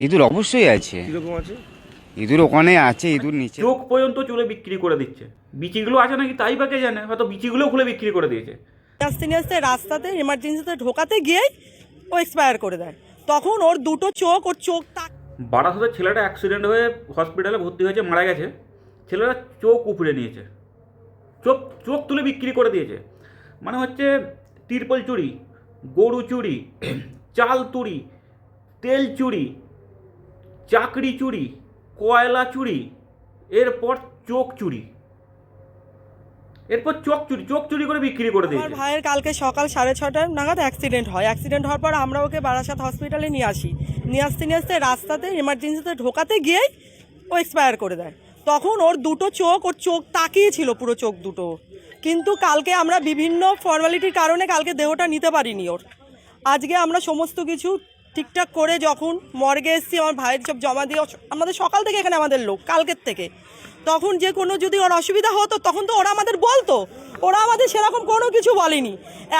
ইঁদুর অবশ্যই আছে। কীরকম আছে? ইঁদুর ওখানে আছে ইঁদুর নিচে। চোখ পর্যন্ত চুলে বিক্রি করে দিচ্ছে। বিচিগুলো আছে নাকি? তাই বা কে জানে? হয়তো বিচিগুলো খুলে বিক্রি করে দিয়েছে। আস্তে নিয়ে আস্তে রাস্তাতে এমার্জেন্সিতে ঢোকাতে গিয়ে ও এক্সপায়ার করে দেয়। তখন ওর দুটো চোখ ওর চোখ তাক বারাসাতের ছেলেটা অ্যাক্সিডেন্ট হয়ে হসপিটালে ভর্তি হয়েছে মারা গেছে। ছেলেটা চোখ উপড়ে নিয়েছে। চোখ চোখ তুলে বিক্রি করে দিয়েছে। মানে হচ্ছে তিরপল চুরি গরু চুরি চাল চুরি তেল চুরি চাকরি চুরি কয়লা চুরি এরপর চোখ চুরি। এরপর চোখ চুরি চোখ চুরি করে বিক্রি করে আমার দিয়েছে। ভাইয়ের কালকে সকাল সাড়ে ছটার নাগাদ অ্যাক্সিডেন্ট হয়। অ্যাক্সিডেন্ট হওয়ার পর আমরা ওকে বারাসাত হসপিটালে নিয়ে আসি। নিয়ে আসতে নিয়ে আসতে রাস্তাতে এমার্জেন্সিতে ঢোকাতে গিয়েই ও এক্সপায়ার করে দেয়। তখন ওর দুটো চোখ ওর চোখ তাকিয়েছিল পুরো চোখ দুটো। কিন্তু কালকে আমরা বিভিন্ন ফর্মালিটির কারণে কালকে দেহটা নিতে পারিনি ওর। আজকে আমরা সমস্ত কিছু ঠিকঠাক করে যখন মর্গে এসেছি, আমার ভাইয়ের সব জমা দিয়ে আমাদের সকাল থেকে এখানে আমাদের লোক, কালকের থেকে। তখন যে কোনো যদি ওর অসুবিধা হতো, তখন তো ওরা আমাদের বলতো। ওরা আমাদের সেরকম কোনো কিছু বলেনি।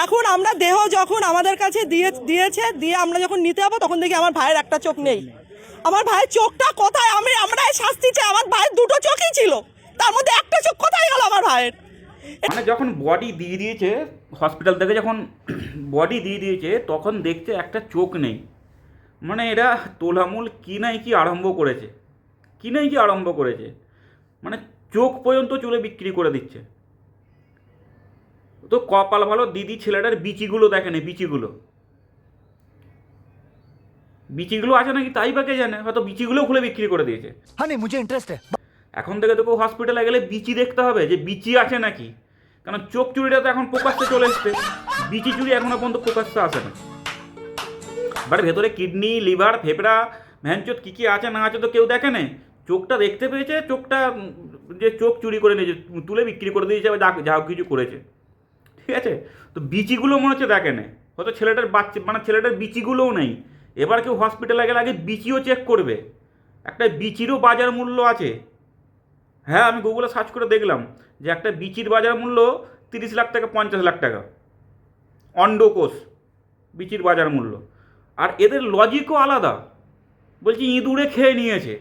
এখন আমরা দেহ যখন আমাদের কাছে দিয়ে দিয়েছে, দিয়ে আমরা যখন নিতে যাব, তখন দেখি আমার ভাইয়ের একটা চোখ নেই। আমার ভাইয়ের চোখটা কোথায়? আমি আমরা শাস্তি চাই। আমার ভাইয়ের দুটো চোখই ছিল। তার মধ্যে একটা চোখ কোথায় গেল আমার ভাইয়ের? মানে যখন বডি দিয়ে দিয়েছে হসপিটাল থেকে যখন বডি দিয়ে দিয়েছে, তখন দেখছে একটা চোখ নেই। মানে এরা তোলামূল কী নাই কি আরম্ভ করেছে। কী নাই কি আরম্ভ করেছে। মানে চোখ পর্যন্ত চলে বিক্রি করে দিচ্ছে। তো কপাল ভালো দিদি ছেলেটার বিচিগুলো দেখে দেখেনি বিচিগুলো। বিচিগুলো আছে নাকি? তাই বা কে জানে? হয়তো বিচিগুলো খুলে বিক্রি করে দিয়েছে। এখন থেকে তোকে হসপিটালে গেলে বিচি দেখতে হবে যে বিচি আছে নাকি। কারণ চোখ চুরিটা তো এখন প্রকাশ্যে চলে এসছে। বিচি চুরি এখনও পর্যন্ত প্রকাশ্যে আসে না। বাট ভেতরে কিডনি, লিভার, ফেফড়া, ভ্যানচোত কী কী আছে না আছে তো কেউ দেখে না চোখটা দেখতে পেয়েছে, চোখটা যে চোখ চুরি করে নিয়েছে, তুলে বিক্রি করে দিয়েছে, বা যা কিছু করেছে। ঠিক আছে? তো বিচিগুলো মনে হচ্ছে দেখে না হয়তো ছেলেটার বাচ্চা মানে ছেলেটার বিচিগুলোও নেই। এবার কেউ হসপিটালে গেলে আগে বিচিও চেক করবে। একটা বিচিরও বাজার মূল্য আছে। হ্যাঁ আমি গুগলে সার্চ করে দেখলাম যে একটা বিচির বাজার মূল্য তিরিশ লাখ টাকা পঞ্চাশ লাখ টাকা। অন্ডকোষ বিচির বাজার মূল্য। আর এদের লজিকও আলাদা। বলছি ইঁদুরে খেয়ে নিয়েছে।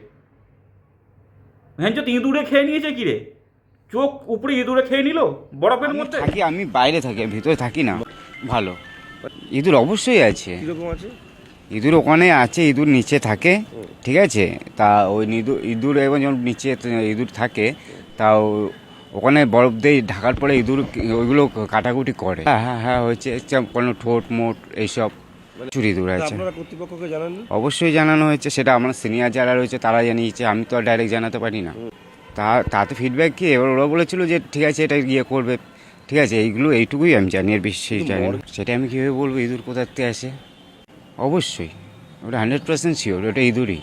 হ্যাঁ তো ইঁদুরে খেয়ে নিয়েছে কি রে? চোখ উপরে ইঁদুরে খেয়ে নিল? বরফের মধ্যে? থাকি আমি বাইরে থাকি আমি ভিতরে থাকি না। ভালো। ইঁদুর অবশ্যই আছে। কীরকম আছে? ইঁদুর ওখানে আছে ইঁদুর নিচে থাকে ঠিক আছে? তা ওই ইঁদুর ইঁদুর এবং যখন নিচে ইঁদুর থাকে তা ওখানে বরফ দিয়ে ঢাকার পরে ইঁদুর ওইগুলো কাটাকুটি করে। হ্যাঁ হ্যাঁ হ্যাঁ হয়েছে হচ্ছে কোনো ঠোঁট মোট এইসব। চুরি ইঁদুর তা আছে। আপনারা কর্তৃপক্ষকে জানাননি? অবশ্যই জানানো হয়েছে সেটা আমার সিনিয়র যারা রয়েছে তারা জানিয়েছে আমি তো আর ডাইরেক্ট জানাতে পারি না। তা তাতে ফিডব্যাক কি? এবার ওরা বলেছিল যে ঠিক আছে এটা গিয়ে করবে। ঠিক আছে এইগুলো এইটুকুই আমি জানি আর বেশি জানি সেটা আমি কীভাবে বলব? ইঁদুর কোথার থেকে আসে? অবশ্যই। ওটা হান্ড্রেড পার্সেন্ট শিওর ওটা ইঁদুরই।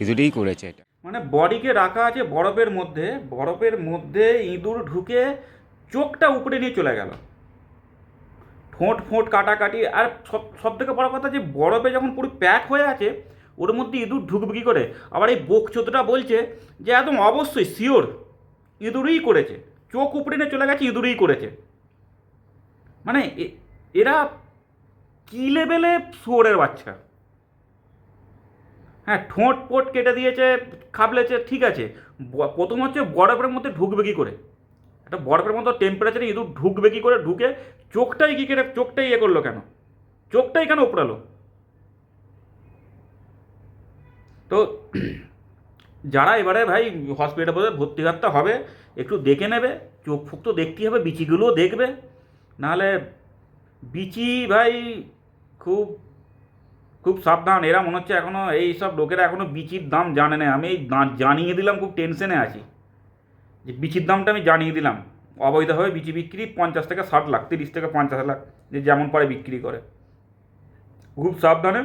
ইঁদুরেই করেছে এটা। মানে বডিকে রাখা আছে বরফের মধ্যে বরফের মধ্যে ইঁদুর ঢুকে চোখটা উপরে নিয়ে চলে গেল। ঠোঁট ফোঁট কাটাকাটি, আর সব সব থেকে বড় কথা যে বরফে যখন পুরো প্যাক হয়ে আছে, ওর মধ্যে ইঁদুর ঢুকবে কী করে? আবার এই বোকচোদটা বলছে যে একদম অবশ্যই শিওর ইঁদুরই করেছে। চোখ উপরে নিয়ে চলে গেছে, ইঁদুরই করেছে। মানে এরা কী লেভেলে শুয়োরের বাচ্চা? হ্যাঁ ঠোঁট পোট কেটে দিয়েছে, খাবলেছে, ঠিক আছে। প্রথম হচ্ছে বরফের মধ্যে ঢুকবে কী করে? একটা বরফের মতো টেম্পারেচারে ইঁদুর ঢুকবে কী করে? ঢুকে চোখটাই কী করে? চোখটাই ইয়ে করল কেন? চোখটাই কেন উপড়ালো? তো যারা এবারে ভাই হসপিটালে ভর্তি করতে হবে, একটু দেখে নেবে। চোখ ফুক তো দেখতেই হবে, বিচিগুলোও দেখবে। নাহলে বিচি ভাই খুব খুব সাবধান। এরা মনে হচ্ছে এখনও এই সব লোকেরা এখনও বিচির দাম জানে না। আমি এই জানিয়ে দিলাম, খুব টেনশনে আছি। যে বিচির দামটা আমি জানিয়ে দিলাম। অবৈধভাবে বিচি বিক্রি পঞ্চাশ থেকে ষাট লাখ, তিরিশ থেকে পঞ্চাশ লাখ, যে যেমন পারে বিক্রি করে। খুব সাবধানে।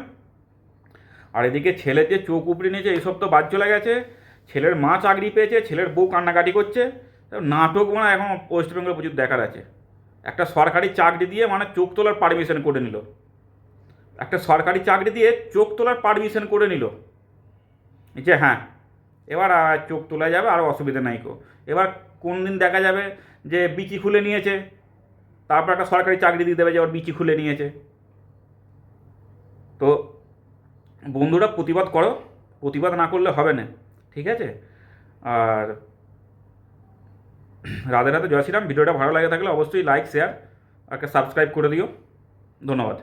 আর এদিকে ছেলে যে চোখ উপড়ে নিয়েছে এইসব তো বাদ চলে গেছে। ছেলের মা চাকরি পেয়েছে, ছেলের বউ কান্নাকাটি করছে। নাটক মানে এখন ওয়েস্ট বেঙ্গলে প্রচুর দেখার আছে। একটা সরকারি চাকরি দিয়ে মানে চোখ তোলার পারমিশন করে নিল। একটা সরকারি চাকরি দিয়ে চোখ তোলার পারমিশন করে নিল। যে হ্যাঁ এবার চোখ তোলা যাবে, আর অসুবিধা নাই কো এবার কোন দিন দেখা যাবে যে বিচি খুলে নিয়েছে, তারপর একটা সরকারি চাকরি দিয়ে দেবে যে ওর বিচি খুলে নিয়েছে। তো বন্ধুরা, প্রতিবাদ করো, প্রতিবাদ না করলে হবে না, ঠিক আছে? আর রাধে রাধে, জয় শ্রীরাম। ভিডিওটা ভালো লাগে থাকলে অবশ্যই লাইক শেয়ার আর সাবস্ক্রাইব করে দিও। ধন্যবাদ।